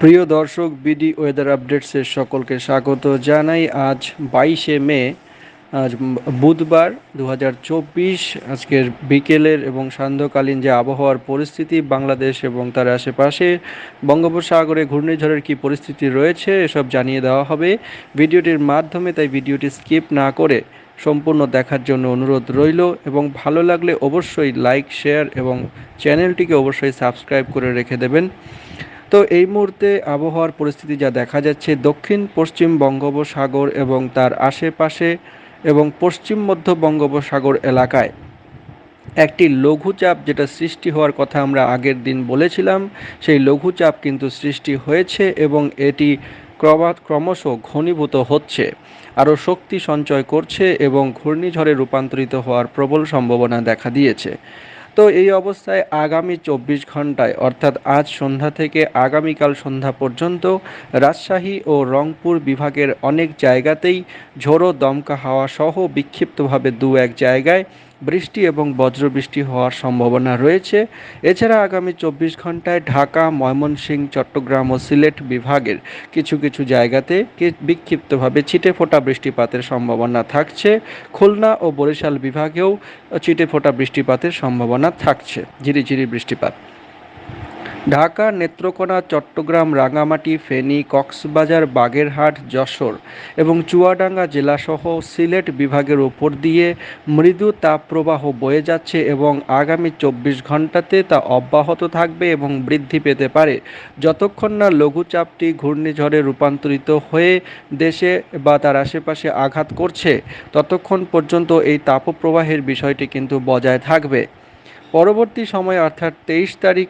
প্রিয় দর্শক, BD weather আপডেটসের সকলকে স্বাগত জানাই। আজ বাইশে মে, আজ বুধবার দু হাজার চব্বিশ, আজকের বিকেলের এবং সান্ধ্যকালীন যে আবহাওয়ার পরিস্থিতি বাংলাদেশ এবং তার আশেপাশে বঙ্গোপসাগরে ঘূর্ণিঝড়ের কি পরিস্থিতি রয়েছে, এসব জানিয়ে দেওয়া হবে। ভিডিওটির মাধ্যমে, তাই ভিডিওটি স্কিপ না করে সম্পূর্ণ দেখার জন্য অনুরোধ রইল এবং ভালো লাগলে অবশ্যই লাইক, শেয়ার এবং চ্যানেলটিকে অবশ্যই সাবস্ক্রাইব করে রেখে দেবেন। তো এই মুহূর্তে আবহাওয়ার পরিস্থিতি যা দেখা যাচ্ছে, দক্ষিণ, পশ্চিম বঙ্গোপসাগর এবং তার আশেপাশে এবং পশ্চিম মধ্য বঙ্গোপসাগর এলাকায়। একটি লঘুচাপ যেটা সৃষ্টি হওয়ার কথা আমরা আগের দিন বলেছিলাম, সেই লঘুচাপ কিন্তু সৃষ্টি হয়েছে এবং এটি ক্রমশ ঘনীভূত হচ্ছে। আরও শক্তি সঞ্চয় করছে এবং ঘূর্ণিঝড়ে রূপান্তরিত হওয়ার প্রবল সম্ভাবনা দেখা দিয়েছে। তো এই অবস্থায় আগামী চব্বিশ ঘন্টায় অর্থাৎ আজ সন্ধ্যা থেকে আগামীকাল সন্ধ্যা পর্যন্ত, রাজশাহী ও রংপুর বিভাগের অনেক জায়গাতেই ঝোড়ো দমকা হাওয়া সহ বিক্ষিপ্তভাবে দু এক জায়গায় বৃষ্টি এবং বজ্রবৃষ্টি হওয়ার সম্ভাবনা রয়েছে। এছাড়া আগামী চব্বিশ ঘন্টায় ঢাকা, ময়মনসিংহ, চট্টগ্রাম ও সিলেট বিভাগের কিছু কিছু জায়গাতে বিক্ষিপ্তভাবে ছিটে ফোটা বৃষ্টিপাতের সম্ভাবনা থাকছে। খুলনা ও বরিশাল বিভাগেও ছিটে ফোটা বৃষ্টিপাতের সম্ভাবনা থাকছে। ঝিরিঝিরি বৃষ্টিপাত। ঢাকা নেত্রকোনা, চট্টগ্রাম, রাঙামাটি, ফেনী, কক্সবাজার, বাগেরহাট, যশোর এবং চুয়াডাঙ্গা জেলাসহ সিলেট বিভাগের ওপর দিয়ে মৃদু তাপপ্রবাহ বয়ে যাচ্ছে এবং আগামী চব্বিশ ঘন্টাতে তা অব্যাহত থাকবে এবং বৃদ্ধি পেতে পারে। যতক্ষণ না লঘুচাপটি ঘূর্ণিঝড়ে রূপান্তরিত হয়ে দেশে বা তার আশেপাশে আঘাত করছে, ততক্ষণ পর্যন্ত এই তাপপ্রবাহের বিষয়টি কিন্তু বজায় থাকবে। পরবর্তী সময়, অর্থাৎ তেইশ তারিখ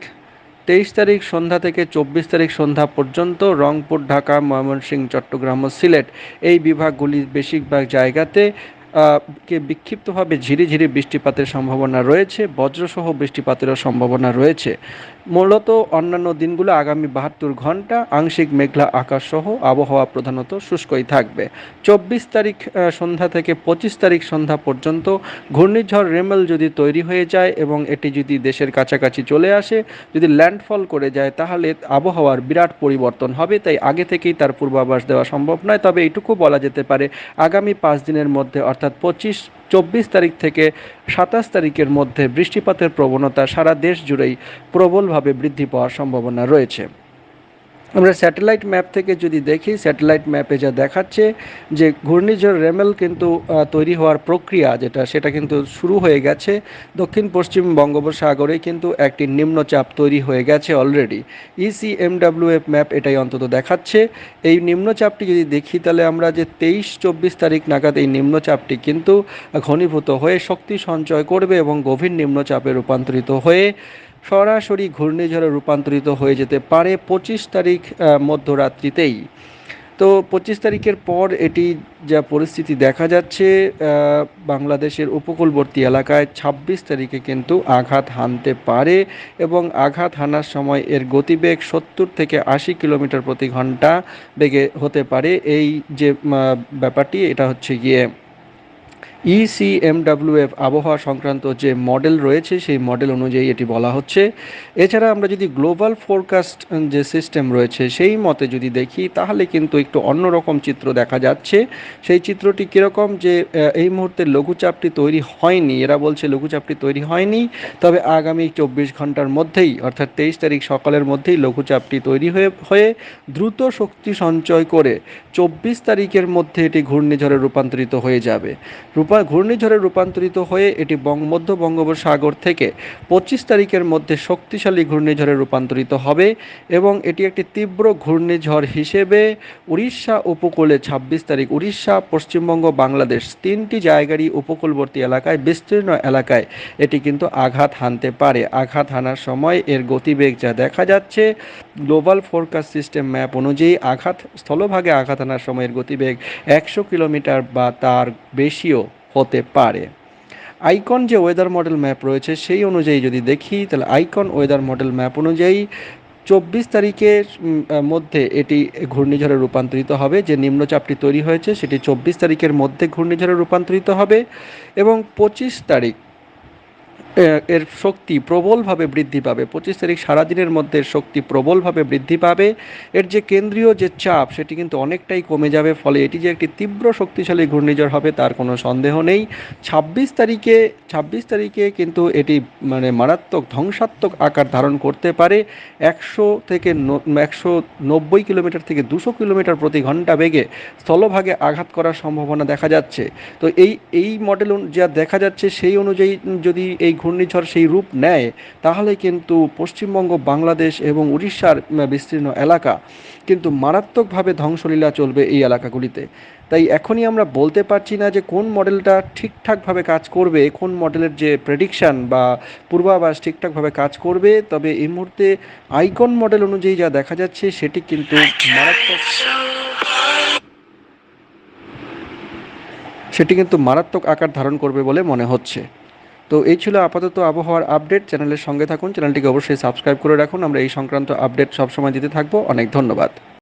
তেইশ তারিখ সন্ধ্যা থেকে চব্বিশ তারিখ সন্ধ্যা পর্যন্ত রংপুর, ঢাকা, ময়মনসিংহ, চট্টগ্রাম ও সিলেট এই বিভাগগুলির বেশিরভাগ জায়গাতে কে বিক্ষিপ্তভাবে ঝিরিঝিরি বৃষ্টিপাতের সম্ভাবনা রয়েছে, বজ্রসহ বৃষ্টিপাতেরও সম্ভাবনা রয়েছে। মূলত অন্যান্য দিনগুলো আগামী বাহাত্তর ঘণ্টা আংশিক মেঘলা আকাশ সহ আবহাওয়া প্রধানত শুষ্কই থাকবে। চব্বিশ তারিখ সন্ধ্যা থেকে পঁচিশ তারিখ সন্ধ্যা পর্যন্ত ঘূর্ণিঝড় রেমেল যদি তৈরি হয়ে যায় এবং এটি যদি দেশের কাছাকাছি চলে আসে, যদি ল্যান্ডফল করে যায়, তাহলে আবহাওয়ার বিরাট পরিবর্তন হবে। তাই আগে থেকেই তার পূর্বাভাস দেওয়া সম্ভব নয়। তবে এইটুকু বলা যেতে পারে, আগামী পাঁচ দিনের মধ্যে, অর্থাৎ পঁচিশ, চব্বিশ তারিখ থেকে সাতাশ তারিখের মধ্যে বৃষ্টিপাতের প্রবণতা সারা দেশ জুড়েই প্রবলভাবে বৃদ্ধি পাওয়ার সম্ভাবনা রয়েছে। আমরা স্যাটেলাইট ম্যাপ থেকে যদি দেখি স্যাটেলাইট ম্যাপে যা দেখাচ্ছে যে ঘূর্ণিঝড় রেমেল কিন্তু তৈরি হওয়ার প্রক্রিয়া যেটা, সেটা কিন্তু শুরু হয়ে গেছে। দক্ষিণ পশ্চিম বঙ্গোপসাগরে কিন্তু একটি নিম্নচাপ তৈরি হয়ে গেছে অলরেডি ইসি এমডাব্লিউএফ ম্যাপ এটাই অন্তত দেখাচ্ছে। এই নিম্নচাপটি যদি দেখি, তাহলে আমরা যে তেইশ চব্বিশ তারিখ নাগাদ এই নিম্নচাপটি কিন্তু ঘনীভূত হয়ে শক্তি সঞ্চয় করবে এবং গভীর নিম্নচাপে রূপান্তরিত হয়ে সরাসরি ঘূর্ণিঝড়ে রূপান্তরিত হয়ে যেতে পারে পঁচিশ তারিখ মধ্যরাত্রিতেই। তো পঁচিশ তারিখের পর এটি যা পরিস্থিতি দেখা যাচ্ছে বাংলাদেশের উপকূলবর্তী এলাকায় ২৬ তারিখে কিন্তু আঘাত হানতে পারে এবং আঘাত হানার সময় এর গতিবেগ সত্তর থেকে আশি কিলোমিটার প্রতি ঘণ্টা বেগে হতে পারে। এই যে ব্যাপারটি, এটা হচ্ছে গিয়ে ইসিএমডাব্লিউএফ আবহাওয়া সংক্রান্ত যে মডেল রয়েছে, সেই মডেল অনুযায়ী এটি বলা হচ্ছে। এছাড়া আমরা যদি গ্লোবাল ফোরকাস্ট যে সিস্টেম রয়েছে, সেই মতে যদি দেখি, তাহলে কিন্তু একটু অন্যরকম চিত্র দেখা যাচ্ছে। সেই চিত্রটি কীরকম যে এই মুহূর্তে লঘুচাপটি তৈরি হয়নি। এরা বলছে লঘুচাপটি তৈরি হয়নি, তবে আগামী চব্বিশ ঘণ্টার মধ্যেই, অর্থাৎ তেইশ তারিখ সকালের মধ্যেই লঘুচাপটি তৈরি হয়ে হয়ে দ্রুত শক্তি সঞ্চয় করে চব্বিশ তারিখের মধ্যে এটি ঘূর্ণিঝড়ে রূপান্তরিত হয়ে যাবে। রূপা ঘূর্ণিঝড়ে রূপান্তরিত হয়ে এটি মধ্য বঙ্গোপসাগর থেকে পঁচিশ তারিখের মধ্যে শক্তিশালী ঘূর্ণিঝড়ে রূপান্তরিত হবে এবং এটি একটি তীব্র ঘূর্ণিঝড় হিসেবে উড়িষ্যা উপকূলে ছাব্বিশ তারিখ, উড়িষ্যা, পশ্চিমবঙ্গ, বাংলাদেশ তিনটি জায়গারই উপকূলবর্তী এলাকায়, বিস্তীর্ণ এলাকায় এটি কিন্তু আঘাত হানতে পারে। আঘাত হানার সময় এর গতিবেগ যা দেখা যাচ্ছে, গ্লোবাল ফোরকাস্ট সিস্টেম ম্যাপ অনুযায়ী আঘাত, স্থলভাগে আঘাত হানার সময়ের গতিবেগ একশো কিলোমিটার বা তার বেশিও। হতে পারে। আইকন যে ওয়েদার মডেল ম্যাপ রয়েছে, সেই অনুযায়ী যদি দেখি, তাহলে আইকন ওয়েদার মডেল ম্যাপ অনুযায়ী চব্বিশ তারিখের মধ্যে এটি ঘূর্ণিঝড়ে রূপান্তরিত হবে। যে নিম্নচাপটি তৈরি হয়েছে, সেটি চব্বিশ তারিখের মধ্যে ঘূর্ণিঝড়ে রূপান্তরিত হবে এবং পঁচিশ তারিখ এর শক্তি প্রবলভাবে বৃদ্ধি পাবে। পঁচিশ তারিখ সারাদিনের মধ্যে শক্তি প্রবলভাবে বৃদ্ধি পাবে। এর যে কেন্দ্রীয় যে চাপ, সেটি কিন্তু অনেকটাই কমে যাবে, ফলে এটি যে একটি তীব্র শক্তিশালী ঘূর্ণিঝড় হবে, তার কোনো সন্দেহ নেই। ছাব্বিশ তারিখে ছাব্বিশ তারিখে কিন্তু এটি মানে মারাত্মক ধ্বংসাত্মক আকার ধারণ করতে পারে। একশো থেকে একশো নব্বই কিলোমিটার থেকে দুশো কিলোমিটার প্রতি ঘণ্টা বেগে স্থলভাগে আঘাত করার সম্ভাবনা দেখা যাচ্ছে। তো এই এই মডেল যা দেখা যাচ্ছে, সেই অনুযায়ী যদি এই ঘূর্ণিঝড় সেই রূপ নেয়, তাহলে কিন্তু পশ্চিমবঙ্গ, বাংলাদেশ এবং উড়িষ্যার বিস্তীর্ণ এলাকা কিন্তু মারাত্মকভাবে ধ্বংসলীলা চলবে এই এলাকাগুলিতে। তাই এখনই আমরা বলতে পারছি না যে কোন মডেলটা ঠিকঠাকভাবে কাজ করবে, কোন মডেলের যে প্রেডিকশান বা পূর্বাভাস ঠিকঠাকভাবে কাজ করবে, তবে এই মুহূর্তে আইকন মডেল অনুযায়ী যা দেখা যাচ্ছে সেটি কিন্তু মারাত্মক সেটি কিন্তু মারাত্মক আকার ধারণ করবে বলে মনে হচ্ছে। তো এই ছিল আপাতত আবহাওয়ার আপডেট। চ্যানেলের সঙ্গে থাকুন। চ্যানেলটিকে অবশ্যই সাবস্ক্রাইব করে রাখুন। আমরা এই সংক্রান্ত আপডেট সবসময় দিতে থাকব। অনেক ধন্যবাদ।